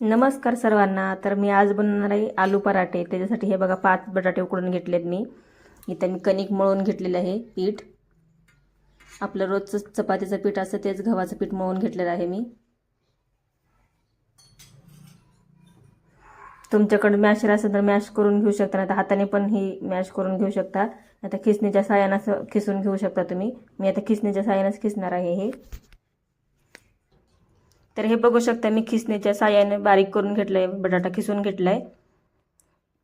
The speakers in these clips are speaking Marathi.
नमस्कार सर्वांना. तर मी आज बनवणार आहे आलू पराठे. त्याच्यासाठी हे बघा पाच बटाटे उकडून घेतलेत मी. इथं मी कणिक मळून घेतलेलं आहे पीठ. आपलं रोजचं चपातीचं पीठ असतं तेच गव्हाचं पीठ मळून घेतलेलं आहे मी. तुमच्याकडे मॅशर असेल तर मॅश करून घेऊ शकता नाही तर हाताने पण ही मॅश करून घेऊ शकता. आता खिसणीच्या साह्यानं खिसून घेऊ शकता तुम्ही. मी आता खिसणीच्या साह्यानंच खिसणार आहे हे. तर हे बघू शकता मी खिसणीच्या साह्याने बारीक करून घेतलं आहे बटाटा खिसून घेतला आहे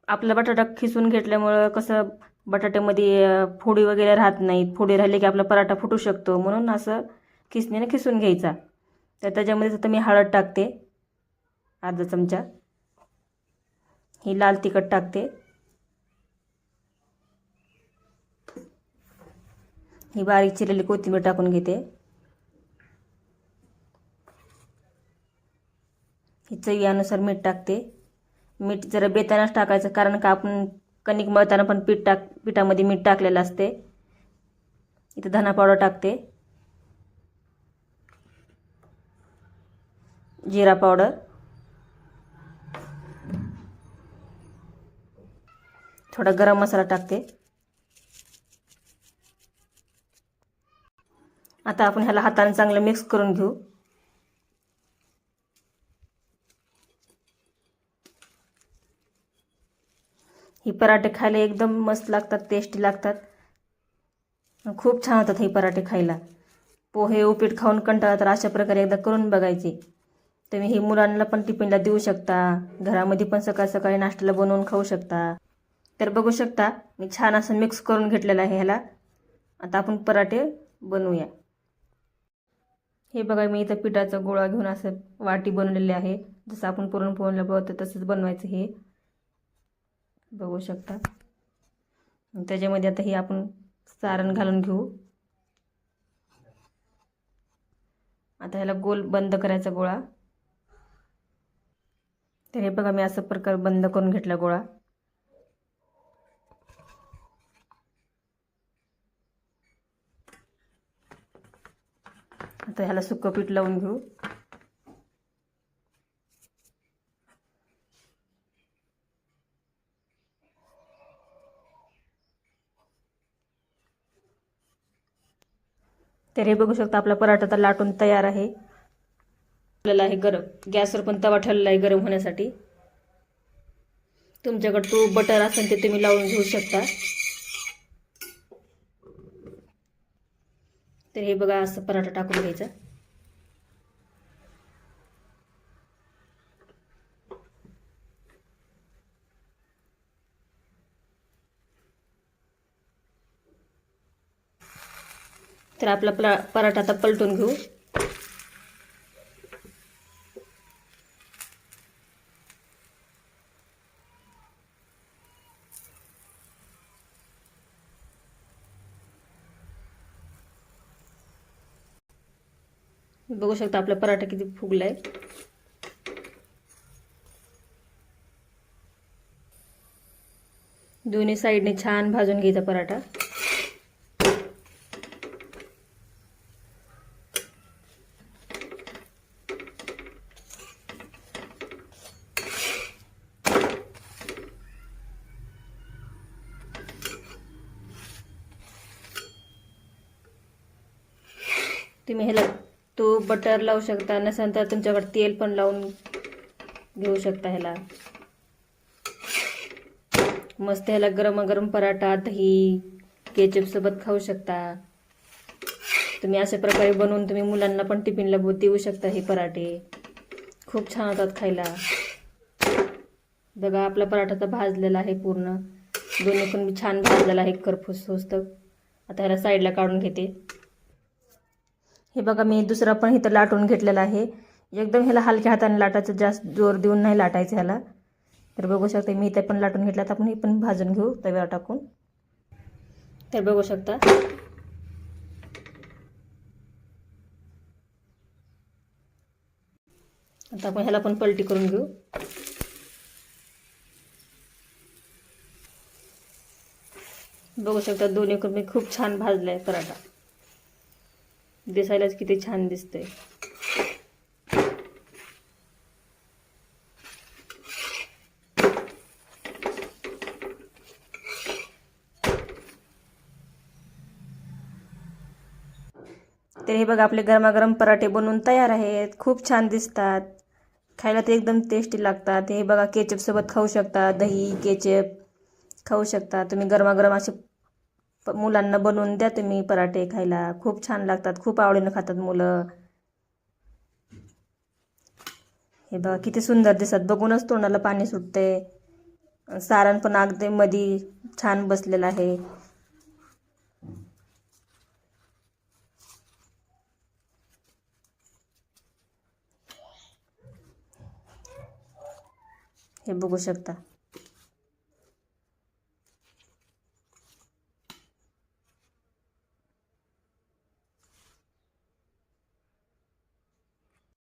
आपला बटाटा खिसून घेतल्यामुळं कसं बटाट्यामध्ये फोडी वगैरे राहत नाहीत. फोडी राहिली की आपला पराठा फुटू शकतो. म्हणून असं खिसणीने खिसून घ्यायचा. तर त्याच्यामध्ये आता मी हळद टाकते. अर्धा चमचा. ही लाल तिखट टाकते. ही बारीक चिरलेली कोथिंबीर टाकून घेते. ही चवीनुसार मीठ टाकते. मीठ जरा बेतानाच टाकायचं कारण का आपण कणिक मळताना पण पीठ टाक पिठामध्ये मीठ टाकलेलं असते. इथं धना पावडर टाकते. जिरा पावडर. थोडा गरम मसाला टाकते. आता आपण ह्याला हाताने चांगलं मिक्स करून घेऊ. ही पराठे खायला एकदम मस्त लागतात टेस्टी लागतात. खूप छान होतात हे पराठे खायला. पोहे उपीट खाऊन कंटाळा तर अशा प्रकारे एकदा करून बघायचे. तुम्ही हे मुलांना पण टिफिनला देऊ शकता. घरामध्ये पण सकाळ सकाळी नाश्त्याला बनवून खाऊ शकता. तर बघू शकता मी छान असं मिक्स करून घेतलेलं आहे ह्याला. आता आपण पराठे बनवूया. हे बघा मी इथं पिठाचा गोळा घेऊन असं वाटी बनवलेली आहे. जसं आपण पुरणपोळीला बनवतो तसंच बनवायचं हे. बघू शकता. त्याच्यामध्ये आता हे आपण सारण घालून घेऊ. आता ह्याला गोल बंद करायचा गोळा. तर हे बघा मी असं प्रकार बंद करून घेतला गोळा. आता ह्याला सुक्कं पीठ लावून घेऊ. तर हे बघू शकता आपला पराठा तर लाटून तयार आहे. आपल्याला आहे गरम. गॅसवर पण तवा ठेवलेला आहे गरम होण्यासाठी. तुमच्याकडे तूप बटर असेल ते तुम्ही लावून घेऊ शकता. तर हे बघा असं पराठा टाकून घ्यायचा. तर आपला पराठा आता पलटून घेऊ. बघू शकता आपला पराठा किती फुगलाय. दोन्ही साईडने छान भाजून घ्यायचा पराठा. तुम्ही ह्याला तूप बटर लावू शकता. नसेल तर तुमच्याकडे तेल पण लावून घेऊ शकता ह्याला. मस्त ह्याला गरम गरम पराठा दही केचपसोबत खाऊ शकता. तुम्ही अशा प्रकारे बनवून तुम्ही मुलांना पण टिफिनला बोध देऊ शकता हे पराठे. खूप छान होतात खायला. बघा आपला पराठा तर भाजलेला आहे पूर्ण. दोन्ही पण छान भाजलेला आहे करफूस होस्त आता ह्याला साईडला काढून घेते. हे बघा मी दुसरा पण इथं लाटून घेतलेला आहे. एकदम ह्याला हलक्या हाताने लाटायचं जास्त जोर देऊन नाही लाटायचं ह्याला. तर बघू शकता मी इथे पण लाटून घेतला तर आपण हे पण भाजून घेऊ तव्यावर टाकून. तर बघू शकता. आता आपण ह्याला पण पलटी करून घेऊ. बघू शकता दोन्ही मी खूप छान भाजलाय पराठा. दिसायलाच किती छान दिसतंय. तर हे बघा आपले गरमागरम पराठे बनवून तयार आहेत. खूप छान दिसतात. खायला ते एकदम टेस्टी लागतात. हे बघा केचपसोबत खाऊ शकता. दही केचप खाऊ शकता. तुम्ही गरमागरम असे मुलांना बनवून द्या तुम्ही पराठे खायला. खूप छान लागतात खूप आवडीनं खातात मुलं. हे बघा किती सुंदर दिसतात. बघूनच तोंडाला पाणी सुटते. सारण पण अगदी मधी छान बसलेलं आहे. हे बघू शकता.